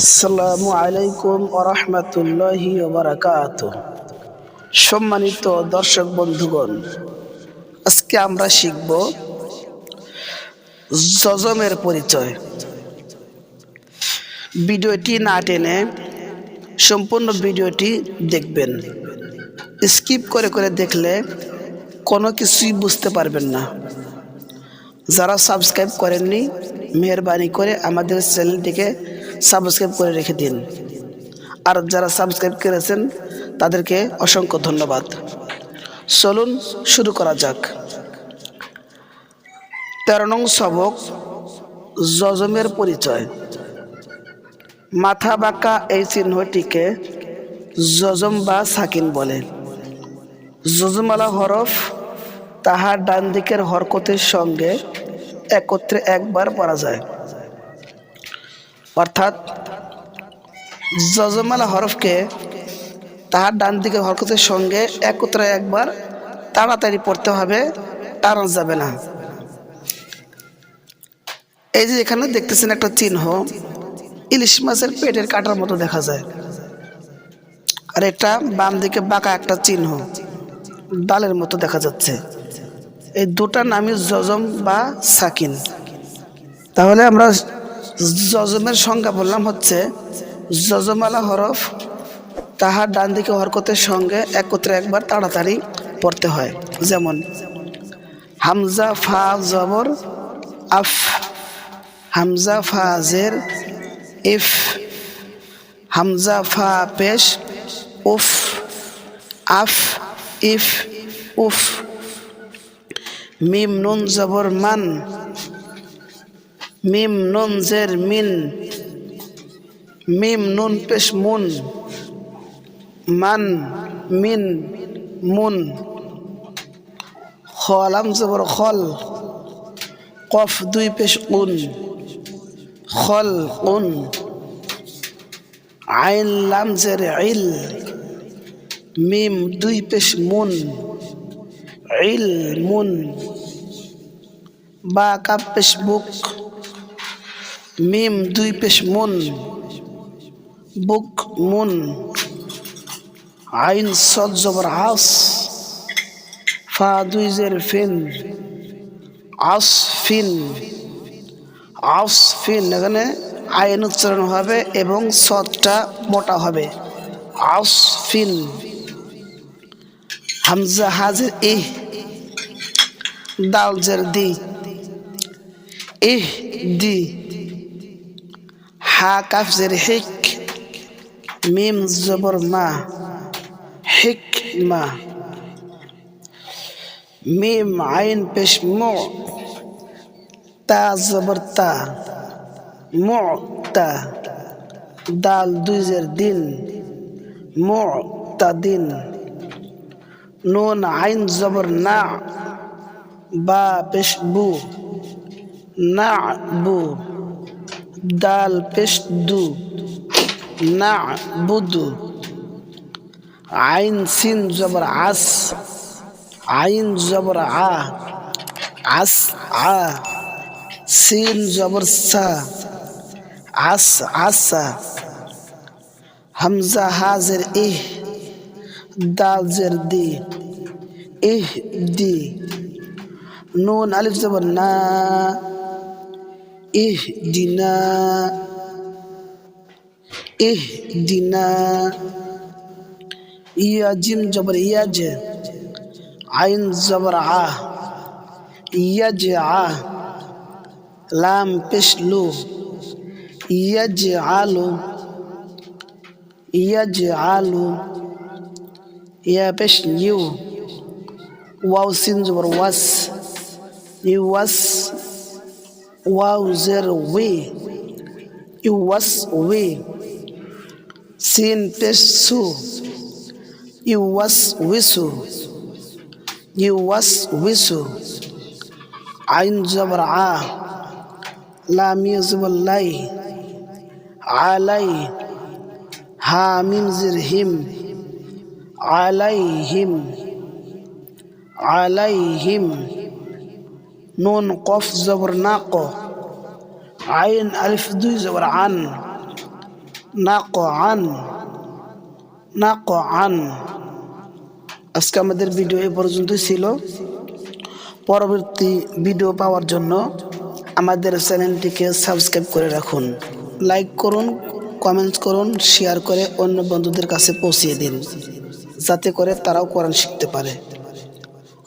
আসসালামু আলাইকুম ওরহমতুল্লাহি ওবরাকাত সম্মানিত দর্শক বন্ধুগণ, আজকে আমরা শিখব জজমের পরিচয়। ভিডিওটি না টেনে সম্পূর্ণ ভিডিওটি দেখবেন। স্কিপ করে করে দেখলে কোনো কিছুই বুঝতে পারবেন না। যারা সাবস্ক্রাইব করেননি, মেহরবানি করে আমাদের চ্যানেলটিকে সাবস্ক্রাইব করে রেখে দিন। আর যারা সাবস্ক্রাইব করেছেন, তাদেরকে অসংখ্য ধন্যবাদ। চলুন শুরু করা যাক। তেরো নং সবক, জজমের পরিচয়। মাথা বাঁকা এই চিহ্নটিকে জজম বা সাকিন বলে। জজমালা হরফ তাহার ডান দিকের হরকতের সঙ্গে একত্রে একবার পড়া যায়। অর্থাৎ জজমালা হরফকে তাহার ডান দিকের হরকতের সঙ্গে একত্রে একবার তাড়াতাড়ি পড়তে হবে টানা যাবে না। এই যে এখানে দেখতেছেন একটা চিহ্ন, ইলিশ মাছের পেটের কাটার মতো দেখা যায়। আর এটা বাম দিকে বাঁকা একটা চিহ্ন, ডালের মতো দেখা যাচ্ছে। এই দুটা নামই জজম বা সাকিন। তাহলে আমরা জজমের সংজ্ঞা বললাম হচ্ছে জজমালা হরফ তাহার ডান দিকে হরকতের সঙ্গে একত্রে একবার তাড়াতাড়ি পড়তে হয়। যেমন, হামজা ফা জবর, আফ, হামজা ফা জের, ইফ, হামজা ফা পেশ, উফ, আফ, ইফ, উফ। মিম নুন জবর মান মিম নুন জের মিন, মিম নুন পেশ মুন, মান মিন মুন। খলাম জবর খল, কফ দুই পেশ উন, খল উন। আইন লাম জের ইল, মিম দুই পেশ মুন, ইল মুন। বা কাপ পেশ বুক। মিম, দুই পেশ মুন, বুক মুন, আইন সদ জবর আস, ফা দুই জের ফিন, আস ফিন আস ফিন, এখানে আইন উচ্চারণ হবে এবং সদটা মোটা হবে। আস ফিন, হামজা হাজির ইহ, দাল জের দি, ইহ দি। হা কাফ জের হিক মিম জবর মা হিক মা মিম আইন পেশ মো তা জবর তা মো তা দাল দুই জের দিন মো তা দিন নুন আইন জবর না বা পেশ বু না বু দাল পেশ দু না বুদু আইন সিন জবর আস, আইন জবর আ, আস আ, সিন জবর সা, আস আসা, হামজা হাজের ইহ, দাল জের দি, ইহ দি, নুন আলিফ জবর না ইয়া জিম জবর ইয়াজ আইন জবর আ ইয়াজ আ লাম পেশ লু ইয়াজ আলু ইয়াজ আলু ইয়া পেশ ইউ ওয়াও সিন জবর ওয়াস ইউ ওয়াস ওয়াও জের ওয়ে ইউ ওয়াস ওয়ে সিন পেশ সু ইউ ওয়াস উইসু ইউ ওয়াস উইসু আইন জবর আ লাম জবর লাই আলাই হা মিম জির হিম আলাইহিম আলাইহিম নুন কফ জবর নাক আইন আলিফ দুই জবর আন না ক আন না ক আন আজকে আমাদের ভিডিও এ পর্যন্তই ছিল। পরবর্তী ভিডিও পাওয়ার জন্য আমাদের চ্যানেলটিকে সাবস্ক্রাইব করে রাখুন। লাইক করুন কমেন্টস করুন শেয়ার করে অন্য বন্ধুদের কাছে পৌঁছিয়ে দিন। যাতে করে তারাও কোরআন শিখতে পারে।